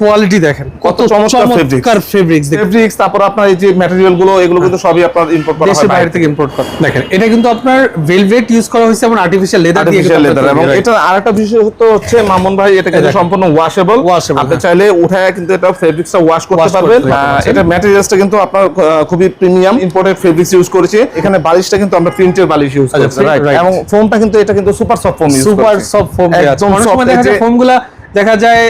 Quality দেখেন। কত চমৎকার ফেব্রিক্স ফেব্রিক্স তারপর আপনার এই যে ম্যাটেরিয়ালগুলো এগুলো কিন্তু সবই আপনার ইম্পোর্ট করা হয় বাইরে থেকে ইম্পোর্ট করা। দেখেন এটা কিন্তু আপনার ভেলভেট ইউজ করা হয়েছে এবং আর্টিফিশিয়াল লেদার দিয়ে লেদার এবং এটা আরেকটা হতো হচ্ছে মামুন ভাই এটা কিন্তু সম্পূর্ণ ওয়াশেবল আপনি হ্যাঁ। চাইলে উঠায় কিন্তু এটা ফেব্রিক্সটা ওয়াশ করতে পারবেন। পারবেন। এটা ম্যাটেরিয়ালসটা কিন্তু আপনার খুবই প্রিমিয়াম ইম্পোর্টেড ফেব্রিক্স ইউজ করেছে। এখানে বালিশটা কিন্তু আমরা প্রিন্টের বালিশ ইউজ আচ্ছা, করেছি. এবং ফোমটা কিন্তু এটা কিন্তু super soft foam use super soft foam একদম যায় ফোমগুলা দেখা যায়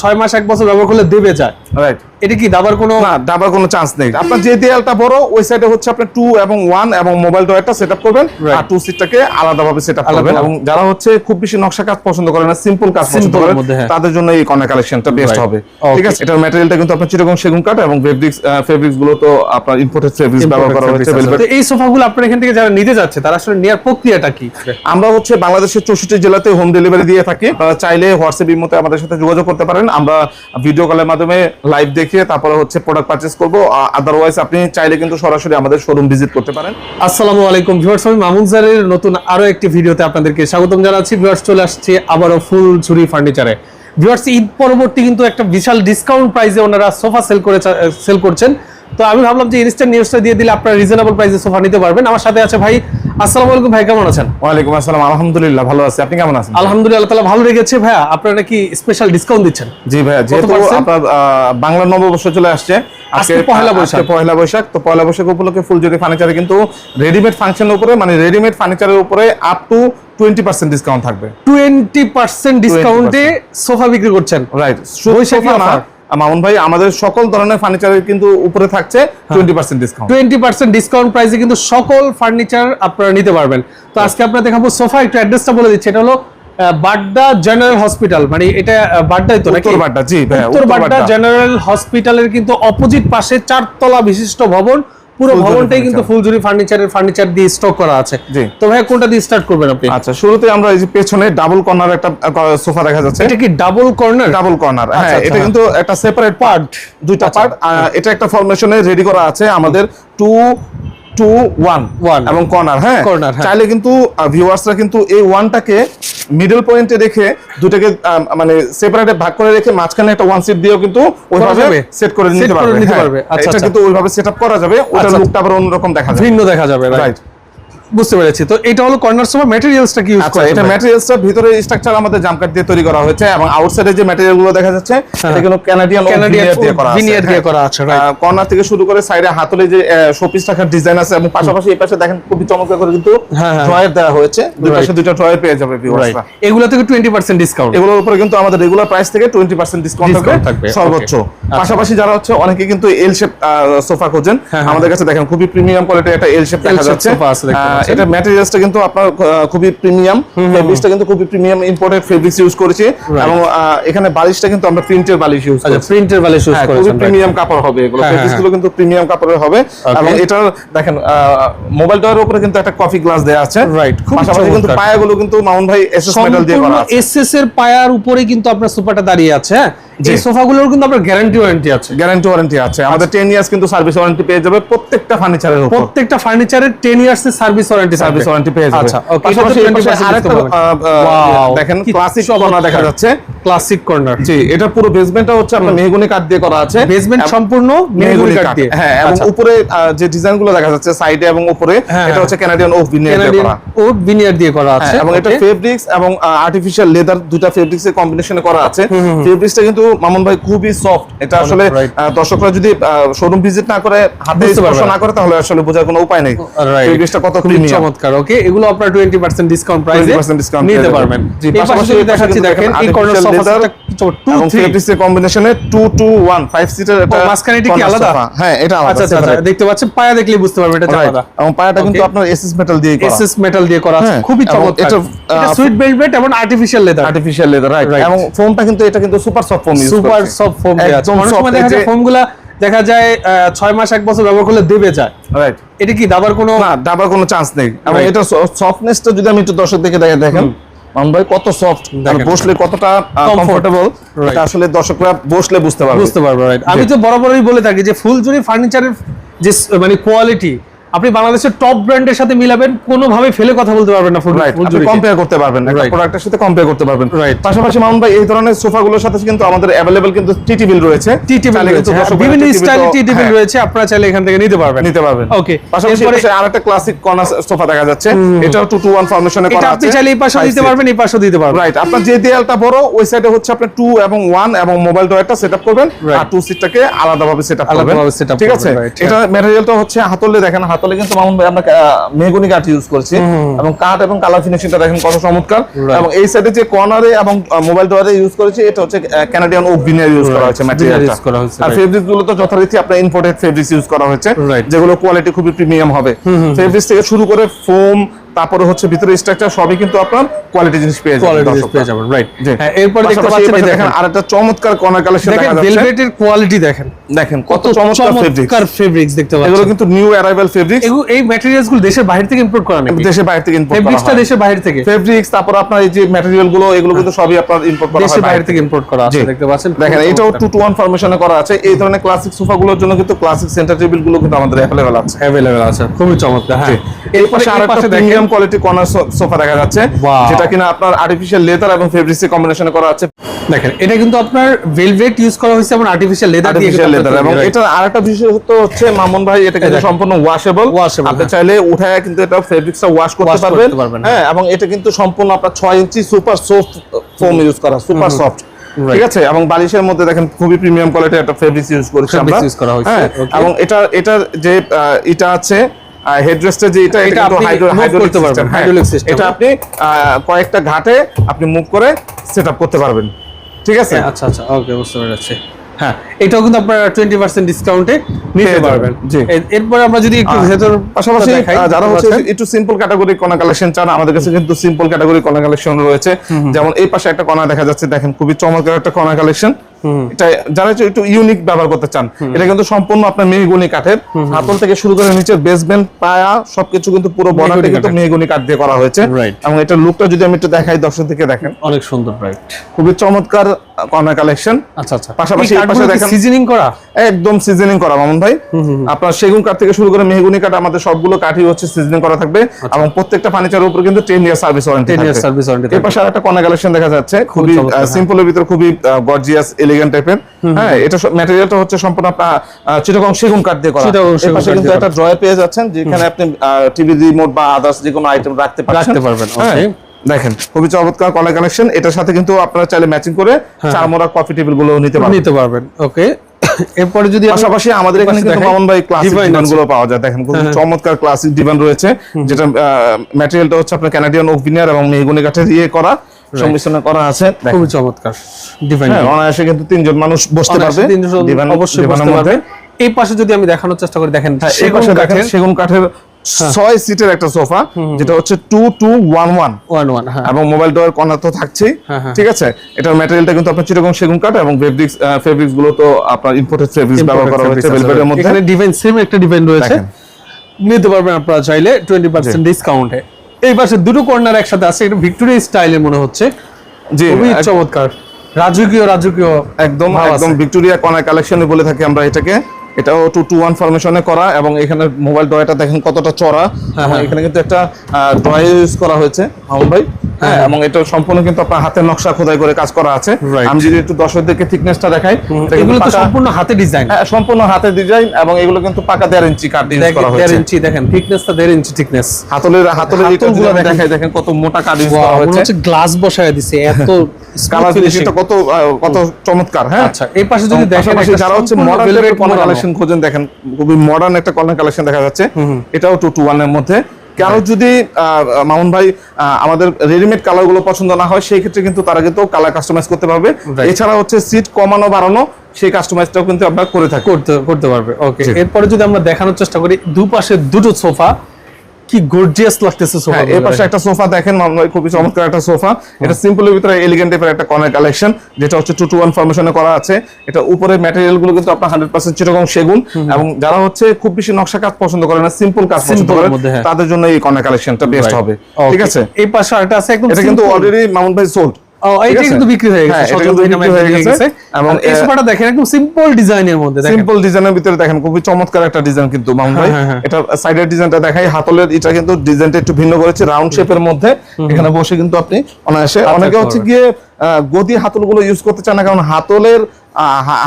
ছয় মাস এক বছর ব্যবহার করলে দেবে যায়। রাইট এটা কি দাবার কোনো না দাবার কোনো চান্স নেই। আপনার যে দেয়ালটা বড় ওই সাইডে হচ্ছে আপনি টু এবং ওয়ান এবং মোবাইল ডয়ারটা সেটআপ করবেন। আর টু সিটটাকে আলাদাভাবে সেটআপ আলাদা করবেন। এবং যারা হচ্ছে খুব বেশি নকশা কাজ পছন্দ করে না সিম্পল কাজ পছন্দ মধ্যে, হ্যাঁ। তাদের জন্য এই কর্নার কালেকশনটা বেস্ট হবে। ঠিক আছে? এটার ম্যাটেরিয়ালটা কিন্তু আপনার চিরকম সেগুন কাঠ এবং ফেব্রিক্স ফেব্রিক্সগুলো তো আপনার ইম্পোর্টেড ফেব্রিক্স ব্যবহার করা হয়েছে velvet। তো এই সোফাগুলো আপনার এখান থেকে যারা নিতে যাচ্ছে তারা আসলে নেওয়ার প্রক্রিয়াটা কি? আমরা হচ্ছে বাংলাদেশের চৌষট্টি জেলাতে হোম ডেলিভারি দিয়ে থাকি। আপনারা চাইলে হোয়াটসঅ্যাপ ইমোতে আমাদের সাথে যোগাযোগ করতে পারেন। আমরা ভিডিও কলের মাধ্যমে লাইভ দেখে তারপরে হচ্ছে প্রোডাক্ট পারচেস করব। আদারওয়াইজ আপনি চাইলে কিন্তু সরাসরি আমাদের শোরুম ভিজিট করতে পারেন। আসসালামু আলাইকুম ভিউয়ার্স আমি মামুন স্যারের নতুন আরও একটি ভিডিওতে আপনাদেরকে স্বাগতম জানাচ্ছি। ভিউয়ার্স চলে আসছে আবারও ফুল ঝুরি ফার্নিচারে ভিউয়ার্স ঈদ পরবর্তী কিন্তু একটা বিশাল ডিসকাউন্ট প্রাইসে ওনারা সোফা সেল করে সেল করছেন। তো আমি ভাবলাম যে ইনস্ট্যান্ট নিউজটা দিয়ে দিলে আপনারা রিজনেবল প্রাইসে সোফা নিতে পারবেন। আমার সাথে আছে ভাই আসসালামু আলাইকুম ভাই কেমন আছেন? ওয়ালাইকুম আসসালাম আলহামদুলিল্লাহ ভালো আছি। আপনি কেমন আছেন? আলহামদুলিল্লাহ তাআলা ভালো রেখেছে ভাইয়া। আপনারা নাকি স্পেশাল ডিসকাউন্ট দিচ্ছেন? জি ভাইয়া যেহেতু? আপনার বাংলা নববর্ষ চলে আসছে আজকে পহেলা বৈশাখ। পহেলা বৈশাখ তো পহেলা বৈশাখ উপলক্ষে ফুলজুরি ফার্নিচারে কিন্তু রেডিমেড ফাংশনের উপরে মানে রেডিমেড ফার্নিচারের উপরে up to twenty percent discount থাকবে। টোয়েন্টি পার্সেন্ট ডিসকাউন্টে সোফা বিক্রি করছেন। Right offer। মামুন ভাই আমাদের সকল ধরনের ফার্নিচারের কিন্তু উপরে থাকছে twenty percent discount twenty percent discount প্রাইসে কিন্তু সকল ফার্নিচার আপনারা নিতে পারবেন। তো আজকে আপনারা দেখাবো সোফা একটু অ্যাড্রেসটা বলে দিচ্ছি। এটা হলো বাড্ডা জেনারেল হসপিটাল। মানে এটা বাড্ডাই তো নাকি? বাড্ডা, জি ভাইয়া, উত্তর বাড্ডা। জেনারেল হসপিটালের কিন্তু অপোজিট পাশে চারতলা বিশিষ্ট ভবন। পুরো ভবনটাই কিন্তু ফুলঝুরি ফার্নিচারের ফার্নিচার দিয়ে স্টক করা আছে। তো ভাই কোনটা দিয়ে স্টার্ট করবেন আপনি? আচ্ছা শুরুতে আমরা এই যে পেছনে ডাবল কর্নার একটা সোফা দেখা যাচ্ছে। এটা কি ডাবল কর্নার ডাবল কর্নার হ্যাঁ আচ্ছা, এটা কিন্তু একটা সেপারেট পার্ট দুইটা আচ্ছা। পার্ট এটা একটা ফরমেশনে রেডি করা আছে আমাদের টু টু ওয়ান। এবং কর্নার হ্যাঁ। Corner, হ্যাঁ। চাইলে কিন্তু ভিউয়ার্সরা কিন্তু এই ওয়ানটাকে মিডল পয়েন্টে রেখে দুটাকে মানে সেপারেটে ভাগ করে রেখে মাঝখানে একটা ওয়ান সিট দিয়েও কিন্তু ওইভাবে সেট করে নিতে পারবে। হ্যাঁ। আচ্ছা, এটা আচ্ছা। কিন্তু ওইভাবে সেটআপ করা যাবে। ওটা আচ্ছা, লুকটা আবার অন্যরকম দেখা যাবে। ভিন্ন দেখা যাবে রাইট বুঝতে পেরেছি। তো এটা হলো কর্নার সোফা ম্যাটেরিয়ালসটা কি ইউজ আচ্ছা করেছেন এটা ম্যাটেরিয়ালসটা ভিতরে স্ট্রাকচার আমাদের জামকাট দিয়ে তৈরি করা হয়েছে এবং আউটসাইডে যে ম্যাটেরিয়ালগুলো দেখা যাচ্ছে এটা কিন্তু কানাডিয়ান Canadian দিয়ে করা আছে। veneer দিয়ে হ্যাঁ। করা আছে, right. কর্নার থেকে শুরু করে সাইডে হাতলে যে শোপিস রাখার ডিজাইন আছে এবং পাশাপাশি এই পাশে দেখেন খুবই চমৎকার করে কিন্তু হ্যাঁ, হ্যাঁ। ড্রয়ার দেওয়া হয়েছে। দুই পাশে দুইটা ড্রয়ার পেয়ে যাবে রাইট ভিউয়ার্সরা এগুলো থেকে টোয়েন্টি পার্সেন্ট ডিসকাউন্ট এগুলোর উপরে কিন্তু আমাদের রেগুলার প্রাইস থেকে টোয়েন্টি পার্সেন্ট ডিসকাউন্ট থাকবে, সর্বোচ্চ। আচ্ছা। পাশাপাশি যারা হচ্ছে অনেকে কিন্তু এল শেপ সোফা খোঁজেন। হ্যাঁ, হ্যাঁ। আমাদের কাছে দেখেন খুবই প্রিমিয়াম কোয়ালিটির একটা এল শেপ দেখা যাচ্ছে। আহ, এটা ম্যাটেরিয়ালসটা কিন্তু আপনার খুবই প্রিমিয়াম ফেব্রিক্সটা কিন্তু খুবই প্রিমিয়াম ইম্পোর্টেড ফেব্রিক্স ইউজ করেছি। এবং এখানে বালিশটা কিন্তু আমরা প্রিন্টের বালিশ ইউজ আচ্ছা করেছি। প্রিন্টের বালিশ ইউজ হ্যাঁ, খুবই প্রিমিয়াম কাপড় হবে এগুলো। হ্যাঁ, হ্যাঁ, ফেব্রিক্সগুলো কিন্তু প্রিমিয়াম কাপড়ের হবে। এবং এটার দেখেন মোবাইল টাওয়ার উপরে কিন্তু একটা কফি গ্লাস দেওয়া আছে। রাইট খুব পাশাপাশি কিন্তু। পায়াগুলো কিন্তু মাউন্ট ভাই এসএস মেটাল দিয়ে করা আছে। এসএস এর পায়ার উপরে কিন্তু আপনার সোফাটা দাঁড়িয়ে আছে হ্যাঁ। এই সোফাগুলোর কিন্তু আপনার গ্যারান্টি ওয়ারেন্টি আছে। গ্যারান্টি ওয়ারেন্টি আছে। আমাদের টেন ইয়ার্স কিন্তু সার্ভিস ওয়ারেন্টি পেয়ে যাবে প্রত্যেকটা ফার্নিচারের উপর। প্রত্যেকটা ফার্নিচারের 10 ইয়ার্স এর সার্ভিস ওয়ারেন্টি সার্ভিস ওয়ারেন্টি পেয়ে যাবে। আচ্ছা ওকে আরেকটা দেখেন ক্লাসিক কর্নার দেখা যাচ্ছে। ক্লাসিক কর্নার জি এটা পুরো বেসমেন্টটা হচ্ছে আপনার মেহগনি কাঠ দিয়ে করা আছে। বেসমেন্ট সম্পূর্ণ মেহগনি কাঠ দিয়ে। হ্যাঁ এবং আচ্ছা। উপরে যে ডিজাইনগুলো দেখা যাচ্ছে সাইডে এবং উপরে হ্যাঁ, এটা হ্যাঁ। হচ্ছে কানাডিয়ান ওক ভিনিয়ার দিয়ে করা। ওড ভিনিয়ার দিয়ে করা আছে এবং এটা ফেব্রিক্স এবং আর্টিফিশিয়াল লেদার দুটা ফেব্রিক্স এর কম্বিনেশনে করা আছে। ফেব্রিক্সটা কিন্তু মামুন ভাই খুবই সফট এটা আসলে দর্শকরা যদি শোরুম ভিজিট না করে হাতে স্পর্শ না করে তাহলে আসলে বোঝার কোনো উপায় নেই। Right. কত খুবই প্রিমিয়াম চমৎকার ওকে এগুলো আপনারা 20% ডিসকাউন্ট প্রাইসে 20% ডিসকাউন্ট নিতে পারবেন। জি, পাশাপাশি দেখাচ্ছি দেখেন এই corner artificial sofa leather 2 3 fabrics এর কম্বিনেশনে 2 2 1 5 সিটার এটা ও, কি আলাদা? হ্যাঁ এটা আলাদা আচ্ছা আচ্ছা আচ্ছা, দেখতে পাচ্ছেন পায়া দেখলেই বুঝতে পারবেন এটা আলাদা। এবং পায়াটা কিন্তু আপনার এসএস মেটাল দিয়ে করা। এসএস মেটাল দিয়ে করা আছে হ্যাঁ, খুবই চমৎকার। এটা, এটা সুইট ভেলভেট এবং artificial leather artificial leather right এবং ফোমটা কিন্তু এটা কিন্তু super soft foam use super soft foam দেয়া আছে। একদম অনেক সময় দেখা যায় ফোমগুলা দেখা যায় আহ, ছয় মাস এক বছর ব্যবহার করলে দেবে যায়। রাইট এটা কি দাবার কোনো না দাবার কোনো চান্স নেই। এবং. এটা সফটনেসটা যদি আমি একটু দর্শক দেখে দেখেন মান ভাই কত সফট বসলে কতটা. কমফোর্টেবল এটা আসলে দর্শকরা বসলে বুঝতে পারবে। বুঝতে পারবে রাইট আমি তো বরাবরই বলে থাকি যে ফুলজুরি ফার্নিচারের যে মানে কোয়ালিটি আপনি বাংলাদেশের টপ ব্র্যান্ডের সাথে মিলাবেন কোনোভাবে ফেলে কথা বলতে পারবেন না রাইট আপনি কম্পেয়ার করতে পারবেন একটা প্রোডাক্টের সাথে কম্পেয়ার করতে পারবেন। Right. পাশাপাশি মামুন ভাই এই ধরনের সোফাগুলোর সাথে কিন্তু আমাদের অ্যাভেলেবল কিন্তু টি টেবিল রয়েছে। টি টেবিল চাইলে রয়েছে হ্যাঁ, বিভিন্ন tea table স্টাইলের তো- টি হ্যাঁ, রয়েছে আপনারা চাইলে এখান থেকে নিতে পারবেন। নিতে পারবেন। ওকে পাশাপাশি আরেকটা ক্লাসিক কর্নার সোফা দেখা যাচ্ছে। এটাও টু টু ওয়ান ফরমেশনে এটা করা আপনি চাইলে এই পাশে দিতে পারবেন এই পাশেও দিতে পারবেন। রাইট আপনার যে দেয়ালটা বড় ওই সাইডে হচ্ছে আপনি টু এবং ওয়ান এবং মোবাইল ডয়ারটা সেটআপ করবেন। আর টু সিটটাকে আলাদাভাবে সেটআপ করবেন। ঠিক আছে? এটা ম্যাটেরিয়ালটা হচ্ছে হাতলে দেখেন হাতলে কিন্তু মামুন ভাই আমরা মেগুনি কাঠ ইউজ করছি। এবং কাঠ এবং কালার ফিনিশিংটা দেখেন কত চমৎকার। এবং এই সাইডে যে কর্নারে এবং মোবাইল ডয়ারে ইউজ করেছি এটা হচ্ছে কানাডিয়ান ওক ভিনিয়ার ইউজ করা হয়েছে ম্যাটেরিয়ালটা আর ফেব্রিকগুলো তো যথারীতি আপনার ইম্পোর্টেড ফেব্রিক্স ইউজ করা হয়েছে। যেগুলো কোয়ালিটি খুবই প্রিমিয়াম হবে। ফেব্রিক্স থেকে শুরু করে ফোম তারপরে হচ্ছে ভিতরে স্ট্রাকচার সবই কিন্তু আপনার কোয়ালিটি জিনিস পেয়ে যাবেন কোয়ালিটি দর্শকরা। পেয়ে যাবেন রাইট হ্যাঁ এরপরে দেখতে পাচ্ছেন এই দেখেন। আরেকটা চমৎকার কর্নার কালেকশন দেখেন দেখা যাচ্ছে। ভেলভেটের কোয়ালিটি দেখেন। দেখেন কত চমৎকার চমৎকার ফেব্রিক্স দেখতে পাচ্ছেন। এগুলো কিন্তু নিউ অ্যারাইভাল ফেব্রিক এগুলো এই ম্যাটেরিয়ালসগুলো দেশের বাইরে থেকে ইম্পোর্ট করা নাকি? দেশের বাইরে থেকে ইম্পোর্ট করা ফেব্রিক্সটা হয়। দেশের বাইরে থেকে? ফেব্রিক্স তারপর আপনার এই যে ম্যাটেরিয়ালগুলো এগুলো কিন্তু সবই আপনার ইম্পোর্ট করা হয় দেশের বাইরে থেকে ইম্পোর্ট করা আছে দেখতে পাচ্ছেন। দেখেন এটাও চমৎকার। টু টু ওয়ান ফরমেশনে করা আছে। এই ধরনের ক্লাসিক সোফা গুলোর জন্য কিন্তু ক্লাসিক সেন্টার টেবিলগুলো কিন্তু আমাদের অ্যাভেলেবল আছে। অ্যাভেলেবল আছে খুবই চমৎকার হ্যাঁ। এই পাশে আরেকটা দেখেন প্রিমিয়াম কোয়ালিটি কর্নার সোফা দেখা যাচ্ছে যেটা কিনা আপনার আর্টিফিশিয়াল লেদার এবং ফেব্রিক্সের কম্বিনেশনে করা আছে। দেখেন এটা কিন্তু আপনার ভেলভেট ইউজ করা হয়েছে এবং আর্টিফিশিয়াল লেদার দিয়ে আর্টিফিশিয়াল লেদার এবং এটা আরেকটা বিশেষত্ব হচ্ছে মামুন ভাই এটা কিন্তু সম্পূর্ণ ওয়াশেবল আপনি হ্যাঁ। চাইলে উঠায় কিন্তু এটা ফেব্রিক্সটা ওয়াশ করতে পারবেন। পারবেন, হ্যাঁ। এবং এটা কিন্তু সম্পূর্ণ আপনার 6 ইঞ্চি সুপার সফট ফোম ইউজ করা সুপার সফট ঠিক আছে? এবং বালিশের মধ্যে দেখেন খুবই প্রিমিয়াম কোয়ালিটির একটা ফেব্রিক্স ইউজ করেছি আমরা। হ্যাঁ, এবং এটা এটা যে এটা আছে যে এটা এটা কিন্তু হাইড্রোলিক সিস্টেম এটা আপনি কয়েকটা ঘাটে আপনি মুভ করে সেটআপ করতে পারবেন। ঠিক আছে? আচ্ছা আচ্ছা ওকে বুঝতে পেরেছি। হ্যাঁ এটাও কিন্তু আপনারা টোয়েন্টি পার্সেন্ট ডিসকাউন্টে নিতে পারবেন। জি। এরপরে আমরা যদি একটু ভেতর পাশাপাশি যারা হচ্ছে একটু সিম্পল ক্যাটাগরি কোনা কালেকশন চান আমাদের কাছে কিন্তু সিম্পল ক্যাটাগরি কোনা কালেকশন রয়েছে। যেমন এই পাশে একটা কণা দেখা যাচ্ছে দেখেন খুবই চমৎকার একটা কণা কালেকশন এটা যারা একটু ইউনিক ব্যবহার করতে চান এটা কিন্তু সম্পূর্ণ আপনার মেহগুনি কাঠের। হাতল থেকে শুরু করে নিচের বেসমেন্ট পায়া সবকিছু কিন্তু পুরো বর্ডারটা কিন্তু মেহগুনি কাঠ দিয়ে করা হয়েছে। এবং এটার লুকটা যদি আমি একটু দেখাই দর্শক থেকে দেখেন। অনেক সুন্দর রাইট খুবই চমৎকার কর্নার কালেকশন আচ্ছা আচ্ছা। পাশাপাশি এই পাশে দেখেন- সিজনিং করা? একদম সিজনিং করা মামুন ভাই। আপনার সেগুন কাঠ থেকে শুরু করে মেহগুনি কাঠ আমাদের সবগুলো কাঠই হচ্ছে সিজনিং করা থাকবে। এবং প্রত্যেকটা ফার্নিচারের উপর কিন্তু ten year service warranty 10 years service warranty এর পাশে আরেকটা কর্নার কালেকশন দেখা যাচ্ছে। খুবই চমৎকার, হ্যাঁ। সিম্পলের ভিতর খুবই গর্জিয়াস এলিগেন্ট টাইপের হ্যাঁ এটা ম্যাটেরিয়ালটা হচ্ছে সম্পূর্ণ আপনার চিটাগং সেগুন কাঠ দিয়ে করা। পাশে কিন্তু একটা ড্রয়ার পেয়ে যাচ্ছেন যেখানে আপনি টিভি রিমোট বা আদার্স যে কোনো আইটেম রাখতে পারবেন রাখতে পারবেন, okay. দেখেন খুবই চমৎকার কর্নার কালেকশন এটার সাথে কিন্তু আপনারা চাইলে ম্যাচিং করে হ্যাঁ। চারমোড়া কফি টেবিলগুলো নিতে পারবেন। নিতে পারবেন ওকে এরপরে যদি পাশাপাশি আমাদের এখানে কিন্তু। মামুন ভাই ক্লাসিক ডিভানগুলো পাওয়া যায়। দেখেন খুব চমৎকার ক্লাসিক ডিভান রয়েছে যেটা ম্যাটেরিয়ালটা হচ্ছে আপনার কানাডিয়ান ওক ভিনিয়ার এবং মেহগুনি কাঠের দিয়ে করা। সংমিশ্রণ করা আছে খুবই চমৎকার। হ্যাঁ, অনায়াসে কিন্তু তিনজন মানুষ বসতে পারবে। অবশ্যই বসতে পারবে। এই পাশে যদি আমি দেখানোর চেষ্টা করি দেখেন হ্যাঁ, এই সেগুন পাশে দেখেন কাঠের সেগুন কাঠের ছয় সিটের একটা সোফা যেটা হচ্ছে two two one one one one হ্যাঁ। এবং মোবাইল ডোর কর্নার তো থাকছেই হ্যাঁ, হ্যাঁ। ঠিক আছে? এটার ম্যাটেরিয়ালটা কিন্তু আপনার চিরকম সেগুন কাঠ এবং ফেব্রিক্স ফেব্রিক্সগুলো তো আপনার ইম্পোর্টেড ফেব্রিক্স ব্যবহার করা হয়েছে ভেলভেটের মধ্যে। এখানে ডিভাইন সেম একটা ডিভাইন রয়েছে। নিতে পারবেন আপনারা চাইলে টোয়েন্টি পার্সেন্ট ডিসকাউন্টে এই পাশে দুটো কর্নার একসাথে আছে এটা ভিক্টোরিয়া স্টাইলের মনে হচ্ছে। জি খুবই চমৎকার। রাজকীয় রাজকীয় একদম একদম। ভিক্টোরিয়া কর্নার কালেকশনে বলে থাকি আমরা এটাকে। এটাও টু টু ওয়ান ফরমেশনে করা এবং এখানে মোবাইল ড্রয়টা দেখেন কতটা চড়া। এবং হ্যাঁ। এখানে কিন্তু একটা ড্রয় ইউজ করা হয়েছে হাউন ভাই। হ্যাঁ এবং এটা সম্পূর্ণ কিন্তু আপনার হাতের নকশা খোদাই করে কাজ করা আছে। আমি যদি একটু দর্শকদেরকে থিকনেসটা দেখাই এগুলো তো সম্পূর্ণ হাতে ডিজাইন হ্যাঁ, সম্পূর্ণ হাতের ডিজাইন এবং এগুলো কিন্তু পাকা দেড় ইঞ্চি কাঠ ইউজ করা হয়েছে। দেড় ইঞ্চি দেখেন থিকনেসটা দেড় ইঞ্চি থিকনেস হাতলের হাতলের হাতলগুলো। দেখাই দেখেন কত মোটা কাঠ ইউজ করা হয়েছে। হচ্ছে গ্লাস বসায় দিছে এত কালার smooth কত আহ, কত চমৎকার হ্যাঁ। আচ্ছা এই পাশে যদি এবং দেখেন পাশাপাশি যারা হচ্ছে মডার্ন velvet টাইপের কর্নার মোড়ানো। কালেকশন খোঁজেন দেখেন খুবই মডার্ন একটা কর্নার কালেকশন দেখা যাচ্ছে। এটাও টু টু ওয়ানের মধ্যে। কারও যদি আহ, মামুন ভাই আহ, আমাদের রেডিমেড কালারগুলো পছন্দ না হয় সেই ক্ষেত্রে কিন্তু তারা কিন্তু কালার কাস্টমাইজ করতে পারবে। এছাড়া হচ্ছে সিট কমানো বাড়ানো সেই কাস্টমাইজটাও কিন্তু আপনারা করে থাকি করতে করতে পারবে। ওকে এরপরে যদি আমরা দেখানোর চেষ্টা করি দুপাশে দুটো সোফা কি গর্জিয়াস লাগতেছে সোফা হ্যাঁ এর পাশে একটা সোফা দেখেন খুবই চমৎকার একটা সোফা। এটা সিম্পলের ভিতরে এলিগেন্ট টাইপের একটা কর্নার কালেকশন যেটা হচ্ছে টু টু ওয়ান ফরমেশনে করা আছে। এটা উপরে ম্যাটেরিয়ালগুলো কিন্তু আপনার হান্ড্রেড পার্সেন্ট সেগুন এবং যারা হচ্ছে খুব বেশি নকশা কাজ পছন্দ করে না সিম্পল কাজ পছন্দ করে হ্যাঁ। তাদের জন্য এই কর্নার কালেকশনটা বেস্ট হবে। ঠিক আছে? এই পাশে আরেকটা আছে একদম এটা কিন্তু অলরেডি মামুন ভাই সোল্ড ও, এইটা ঠিক আছে? কিন্তু বিক্রি হয়ে গেছে এটা সতেরো কিন্তু দিন বিক্রি হয়ে গেছে। এবং এবং, এই সোফাটা দেখেন একদম সিম্পল ডিজাইনের মধ্যে সিম্পল ডিজাইনের ভিতরে দেখেন খুবই চমৎকার একটা ডিজাইন কিন্তু মামুন ভাই। এটা সাইডের ডিজাইনটা দেখাই হাতলের এটা কিন্তু ডিজাইনটা একটু ভিন্ন করেছে রাউন্ড শেপের মধ্যে। এখানে বসে কিন্তু আপনি অনায়াসে অনেকে হচ্ছে গিয়ে গদি হাতলগুলো ইউজ করতে চান না কারণ হাতলের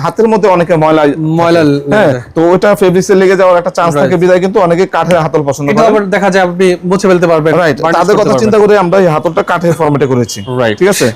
হাতের মধ্যে অনেকে ময়লা ময়লা হ্যাঁ তো ওটা ফেব্রিক্সে লেগে যাওয়ার একটা চান্স থাকে বিদায় কিন্তু অনেকে কাঠের হাতল পছন্দ করে আবার দেখা যায় আপনি মুছে ফেলতে পারবেন রাইট তাদের কথা চিন্তা করে আমরা এই হাতলটা কাঠের ফরম্যাটে করেছি। Right. ঠিক আছে?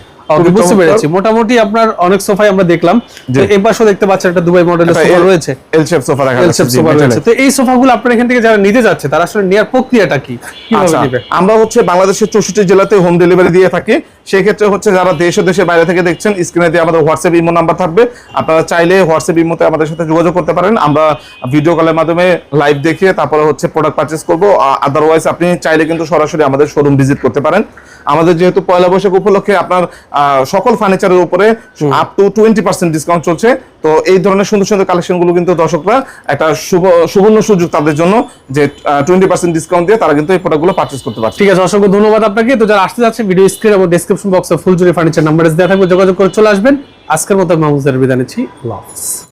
বুঝতে পেরেছি। মোটামুটি আপনার অনেক সোফাই আমরা দেখলাম। যে তো এই পাশেও দেখতে পাচ্ছেন একটা দুবাই মডেলের সোফা রয়েছে। এল শেপ সোফা রাখা এল শেপ সোফা রয়েছে। তো এই সোফাগুলো আপনার এখান থেকে যারা নিতে যাচ্ছে তারা আসলে নেওয়ার প্রক্রিয়াটা কি? কীভাবে নেবে? আমরা হচ্ছে বাংলাদেশের চৌষট্টি জেলাতে হোম ডেলিভারি দিয়ে থাকি। সেই ক্ষেত্রে হচ্ছে যারা দেশ ও দেশের বাইরে থেকে দেখছেন স্ক্রিনে দিয়ে আমাদের হোয়াটসঅ্যাপ ইমো নাম্বার থাকবে। আপনারা চাইলে হোয়াটসঅ্যাপ ইমোতে আমাদের সাথে যোগাযোগ করতে পারেন। আমরা ভিডিও কলের মাধ্যমে লাইভ দেখিয়ে তারপরে হচ্ছে প্রোডাক্ট পার্চেস করব। আদারওয়াইজ আপনি চাইলে কিন্তু সরাসরি আমাদের শোরুম ভিজিট করতে পারেন। আমাদের যেহেতু পয়লা বৈশাখ উপলক্ষে আপনার সকল ফার্নিচারের উপরে up to twenty percent discount চলছে। তো এই ধরনের সুন্দর সুন্দর কালেকশনগুলো কিন্তু দর্শকরা একটা সুবর্ণ সুযোগ তাদের জন্য যে টোয়েন্টি পার্সেন্ট ডিসকাউন্ট দিয়ে তারা কিন্তু এই প্রোডাক্টগুলো পার্চেস করতে পারছে। ঠিক আছে, অসংখ্য ধন্যবাদ আপনাকে। তো যারা আসতে যাচ্ছে ভিডিও স্ক্রিন এবং বক্স বক্সে ফুলজুরি ফার্নিচার নাম্বার দেওয়া থাকবে, যোগাযোগ করে চলে আসবেন। আজকের মতো মাহমুদের বিদায় নিচ্ছি।